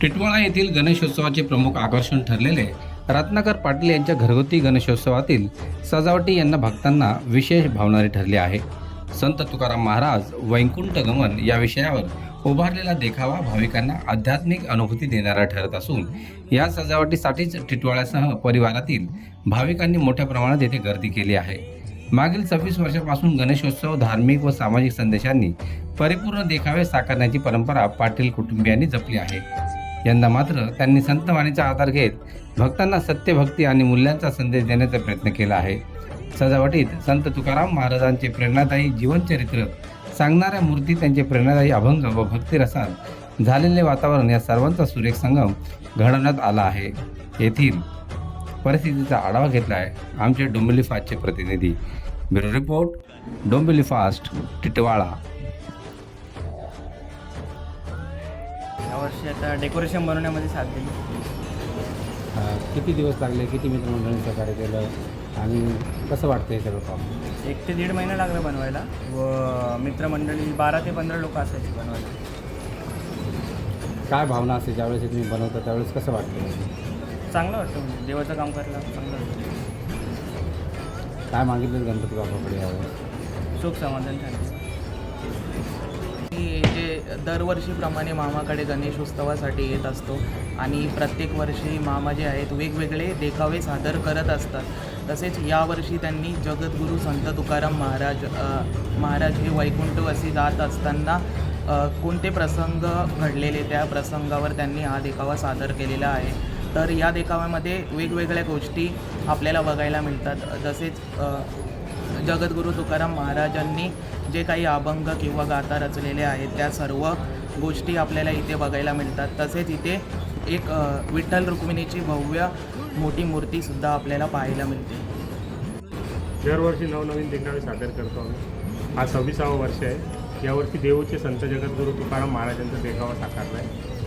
टिटवाळा येथील गणेशोत्सवाचे प्रमुख आकर्षण ठरलेले रत्नाकर पाटील यांच्या घरगुती गणेशोत्सवातील सजावटी यांना भक्तांना विशेष भावणारी ठरली आहे. संत तुकाराम महाराज वैकुंठ गमन या विषयावर उभारलेला देखावा भाविकांना आध्यात्मिक अनुभूती देणारा ठरत असून या सजावटीसाठीच टिटवाळ्यासह परिवारातील भाविकांनी मोठ्या प्रमाणात येथे गर्दी केली आहे. मागील सव्वीस वर्षापासून गणेशोत्सव धार्मिक व सामाजिक संदेशांनी परिपूर्ण देखावे साकारण्याची परंपरा पाटील कुटुंबियांनी जपली आहे. यंदा मात्र त्यांनी संतवाणीचा आधार घेत भक्तांना सत्यभक्ती आणि मूल्यांचा संदेश देण्याचा प्रयत्न केला आहे. सजावटीत संत तुकाराम महाराजांचे प्रेरणादायी जीवनचरित्र सांगणाऱ्या मूर्ती त्यांचे प्रेरणादायी अभंग व भक्तिरसात झालेले वातावरण या सर्वांचा सुरेख संगम घडवण्यात आला आहे. येथील परिस्थितीचा आढावा घेतला आहे आमचे डोंबिवली फास्टचे प्रतिनिधी. Bureau report Dombivli fast Titwala. यावर्षी आता डेकोरेशन बनवण्यामध्ये साथ दिली. किती दिवस लागले? किती मित्रमंडळींनी सहकार्य केलं? आणि कसं वाटतं हे सगळं काम एक ते दीड महिना लागला बनवायला व मित्रमंडळी बारा ते पंधरा लोक असायची बनवायला. काय भावना असते ज्यावेळेस हे तुम्ही बनवता त्यावेळेस कसं वाटतं चांगलं वाटतं म्हणजे देवाचं काम करायला चांगलं वाटतं. काय मागितलं गणपती बाबाकडे यावेळेस? सुख समाधान शांती की जे दरवर्षीप्रमाणे मामाकडे गणेशोत्सवासाठी येत असतो आणि प्रत्येक वर्षी मामा जे आहेत वेगवेगळे देखावे सादर करत असतात. तसेच यावर्षी त्यांनी जगद्गुरू संत तुकाराम महाराज महाराज हे वैकुंठवासी जात असताना कोणते प्रसंग घडलेले त्या प्रसंगावर त्यांनी हा देखावा सादर केलेला आहे. तर या देखाव्यामध्ये वेगवेगळ्या गोष्टी आपल्याला बघायला मिळतात. तसेच जगद्गुरू तुकाराम महाराजांनी जे काही अभंग किंवा गाथा रचलेले आहेत त्या सर्व गोष्टी आपल्याला इथे बघायला मिळतात. तसेच इथे एक विठ्ठल रुक्मिणीची भव्य मोठी मूर्तीसुद्धा आपल्याला पाहायला मिळते. दरवर्षी नवनवीन देखावे सादर करतो आम्ही. हा सव्वीसावं वर्ष आहे. यावर्षी देऊचे संत जगद्गुरू तुकाराम महाराजांचा देखावा साकारला आहे.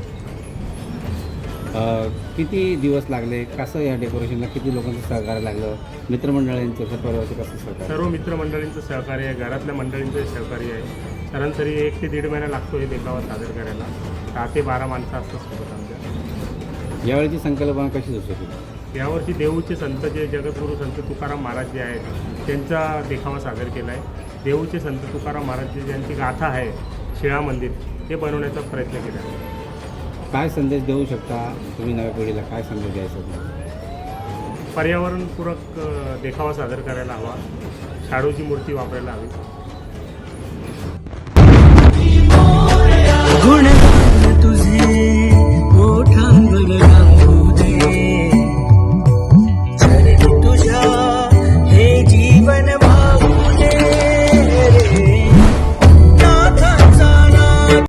किती दिवस लागले? कसं या डेकोरेशनला किती लोकांचं सहकार्य लागलं? मित्रमंडळींचं परिवाराचं कसं सहकार्य? सर्व मित्रमंडळींचं सहकार्य आहे. घरातल्या मंडळींचं सहकार्य आहे. सरासरी एक ते दीड महिना लागतो हे देखावा सादर करायला. दहा ते बारा माणसं असतात सोबत आमच्या. यावेळीची संकल्पना कशी सुचवली यावर्षी देऊचे संत जे जगद्गुरू संत तुकाराम महाराज जे आहेत त्यांचा देखावा सादर केला आहे देऊचे संत तुकाराम महाराज जे ज्यांची गाथा आहे शिळा मंदिर ते बनवण्याचा प्रयत्न केला. आहे काय संदेश देऊ शकता तुम्ही नव्या पिढीला? काय संदेश द्यायचा पर्यावरणपूरक देखावा सादर करायला हवा. शाडूची मूर्ती वापरायला हवी.